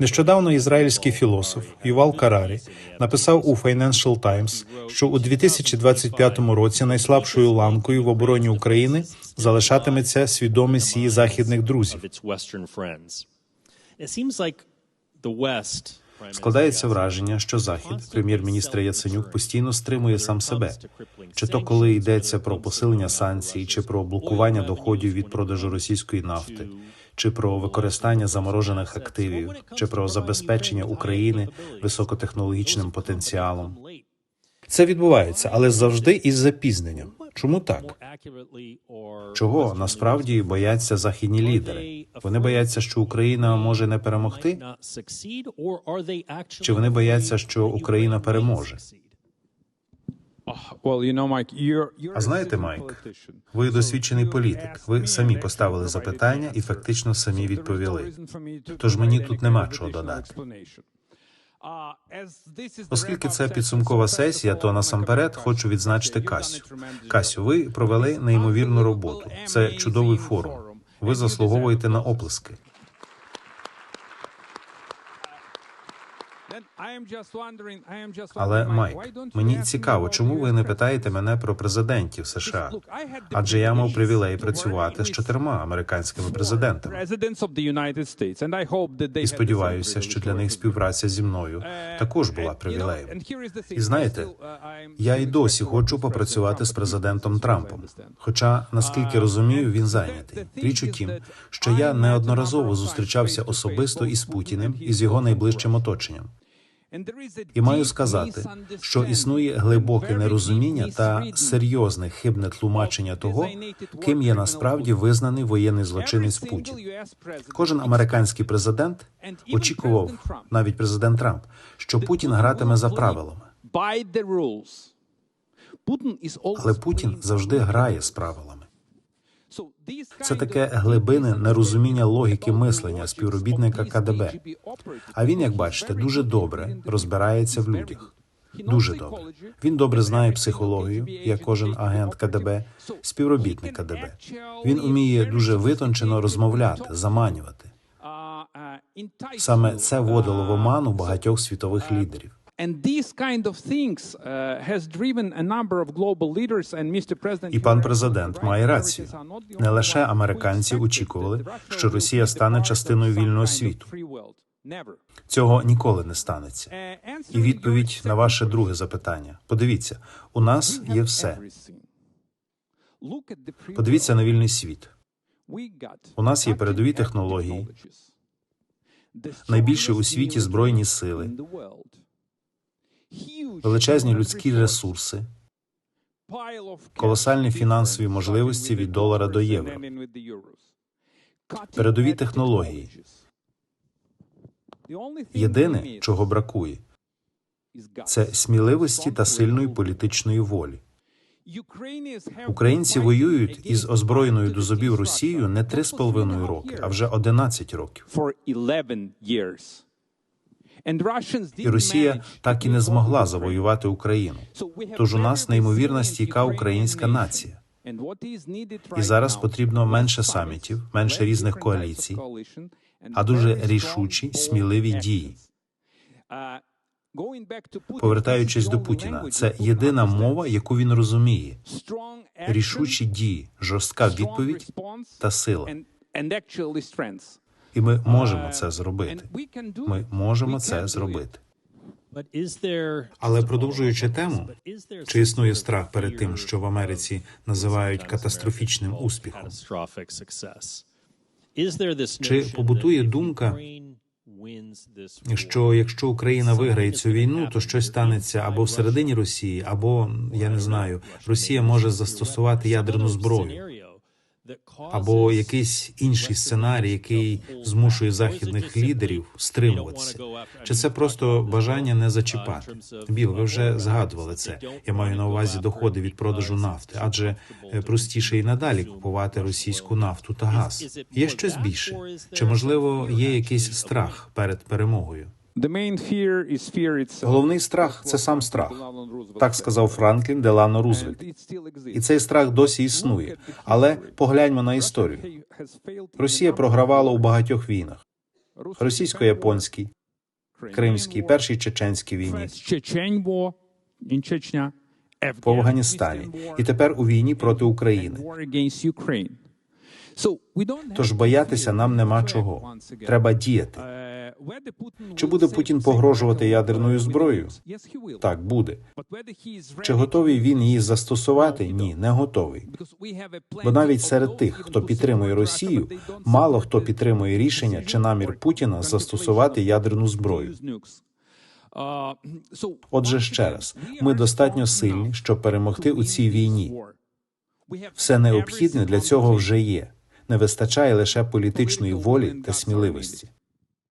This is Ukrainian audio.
Нещодавно ізраїльський філософ Ювал Карарі написав у Financial Times, що у 2025 році найслабшою ланкою в обороні України залишатиметься свідомість її західних друзів. Складається враження, що захід, прем'єр-міністр Яценюк, постійно стримує сам себе, чи то коли йдеться про посилення санкцій, чи про блокування доходів від продажу російської нафти, чи про використання заморожених активів, чи про забезпечення України високотехнологічним потенціалом. Це відбувається, але завжди із запізненням. Чому так? Чого насправді бояться західні лідери? Вони бояться, що Україна може не перемогти? Чи вони бояться, що Україна переможе? А знаєте, Майк, ви досвідчений політик. Ви самі поставили запитання і фактично самі відповіли. Тож мені тут нема чого додати. Оскільки це підсумкова сесія, то насамперед хочу відзначити Касю. Касю, ви провели неймовірну роботу. Це чудовий форум. Ви заслуговуєте на оплески. Але Майк, мені цікаво, чому ви не питаєте мене про президентів США? Адже я мав привілей працювати з чотирма американськими президентами. І сподіваюся, що для них співпраця зі мною також була привілеєм. І знаєте, я й досі хочу попрацювати з президентом Трампом. Хоча, наскільки розумію, він зайнятий. Річ у тім, що я неодноразово зустрічався особисто із Путіним і з його найближчим оточенням. І маю сказати, що існує глибоке нерозуміння та серйозне хибне тлумачення того, ким є насправді визнаний воєнний злочинець Путін. Кожен американський президент очікував, навіть президент Трамп, що Путін гратиме за правилами. Але Путін завжди грає з правилами. Це таке глибине нерозуміння логіки мислення співробітника КДБ. А він, як бачите, дуже добре розбирається в людях. Дуже добре. Він добре знає психологію, як кожен агент КДБ, співробітник КДБ. Він уміє дуже витончено розмовляти, заманювати. Саме це вводило в оману багатьох світових лідерів. І пан президент має рацію. Не лише американці очікували, що Росія стане частиною вільного світу. Цього ніколи не станеться. І відповідь на ваше друге запитання: подивіться, у нас є все. Подивіться на вільний світ. У нас є передові технології, найбільші у світі збройні сили, величезні людські ресурси, колосальні фінансові можливості від долара до євро, передові технології. Єдине, чого бракує, це сміливості та сильної політичної волі. Українці воюють із озброєною до зубів Росією не три з половиною роки, а вже 11 років. І Росія так і не змогла завоювати Україну. Тож у нас неймовірна стійка українська нація. І зараз потрібно менше самітів, менше різних коаліцій, а дуже рішучі, сміливі дії. Повертаючись до Путіна, це єдина мова, яку він розуміє. Рішучі дії, жорстка відповідь та сила. І ми можемо це зробити. Ми можемо це зробити. Але продовжуючи тему, чи існує страх перед тим, що в Америці називають катастрофічним успіхом? Чи побутує думка, що якщо Україна виграє цю війну, то щось станеться або всередині Росії, або я не знаю, Росія може застосувати ядерну зброю або якийсь інший сценарій, який змушує західних лідерів стримуватися? Чи це просто бажання не зачіпати? Біл, ви вже згадували це. Я маю на увазі доходи від продажу нафти, адже простіше і надалі купувати російську нафту та газ. Є щось більше? Чи можливо є якийсь страх перед перемогою? Головний страх це сам страх. Так сказав Франклін Делано Рузвельт. І цей страх досі існує. Але погляньмо на історію. Росія програвала у багатьох війнах. російсько-японській, кримській, першій чеченській війні, по Афганістані і тепер у війні проти України. Тож боятися нам нема чого. Треба діяти. Чи буде Путін погрожувати ядерною зброєю? Так, буде. Чи готовий він її застосувати? Ні, не готовий. Бо навіть серед тих, хто підтримує Росію, мало хто підтримує рішення чи намір Путіна застосувати ядерну зброю. Отже, ще раз, ми достатньо сильні, щоб перемогти у цій війні. Все необхідне для цього вже є. Не вистачає лише політичної волі та сміливості.